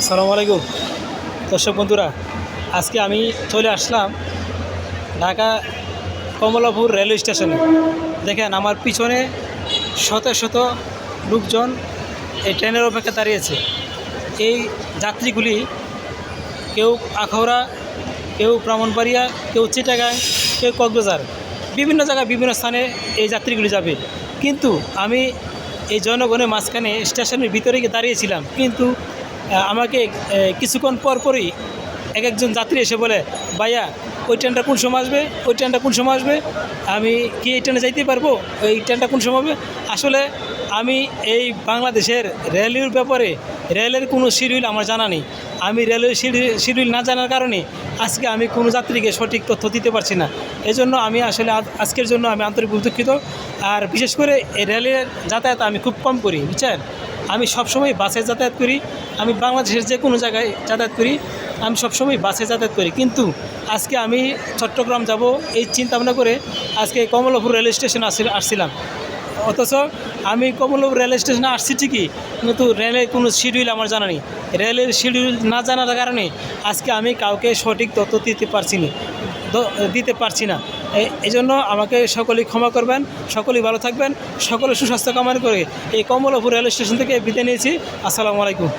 আসসালামু আলাইকুম। দর্শক বন্ধুরা, আজকে আমি চলে আসলাম ঢাকা কমলাপুর রেলওয়ে স্টেশনে। দেখেন আমার পিছনে শত শত লোকজন এই ট্রেনের অপেক্ষা দাঁড়িয়েছে। এই যাত্রীগুলি কেউ আখাউড়া, কেউ ব্রাহ্মণবাড়িয়া, কেউ চিটাগাং, কেউ কক্সবাজার, বিভিন্ন জায়গায় বিভিন্ন স্থানে এই যাত্রীগুলি যাবে। কিন্তু আমি এই জনগণের মাঝখানে স্টেশনের ভিতরে গিয়ে দাঁড়িয়েছিলাম। কিন্তু আমাকে কিছুক্ষণ পর পরই এক একজন যাত্রী এসে বলে, ভাইয়া, ওই ট্রেনটা কোন সময় আসবে? ওই ট্রেনটা কোন সময় আসবে? আমি কি এই ট্রেনে যাইতে পারব? ওই ট্রেনটা কোন সময় হবে? আসলে আমি এই বাংলাদেশের রেলের ব্যাপারে, রেলের কোনো শিডিউল আমার জানা নেই। আমি রেলের শিডিউল না জানার কারণে আজকে আমি কোনো যাত্রীকে সঠিক তথ্য দিতে পারছি না। এজন্য আমি আসলে আজ- আজকের জন্য আমি আন্তরিক দুঃখিত। আর বিশেষ করে এই রেলের যাতায়াত আমি খুব কম করি, বুঝছেন? আমি সবসময় বাসে যাতায়াত করি, আমি বাংলাদেশের যে কোনো জায়গায় যাতায়াত করি, আমি সবসময় বাসে যাতায়াত করি। কিন্তু আজকে আমি চট্টগ্রাম যাব এই চিন্তা ভাবনা করে আজকে কমলাপুর রেল স্টেশন আসি আসছিলাম। অথচ আমি কমলাপুর রেল স্টেশনে আসছি ঠিকই, কিন্তু রেলের কোনো শিডিউল আমার জানা নেই। রেলের শিডিউল না জানার কারণে আজকে আমি কাউকে সঠিক তথ্য দিতে পারছি না। দিতে পারছি না। এই জন্য আমাকে সকলেই ক্ষমা করবেন, সকলেই ভালো থাকবেন, সকলে সুস্বাস্থ্য কামনা করে এই কমলাপুর রেল স্টেশন থেকে বিদায় নিয়েছি। আসসালামু আলাইকুম।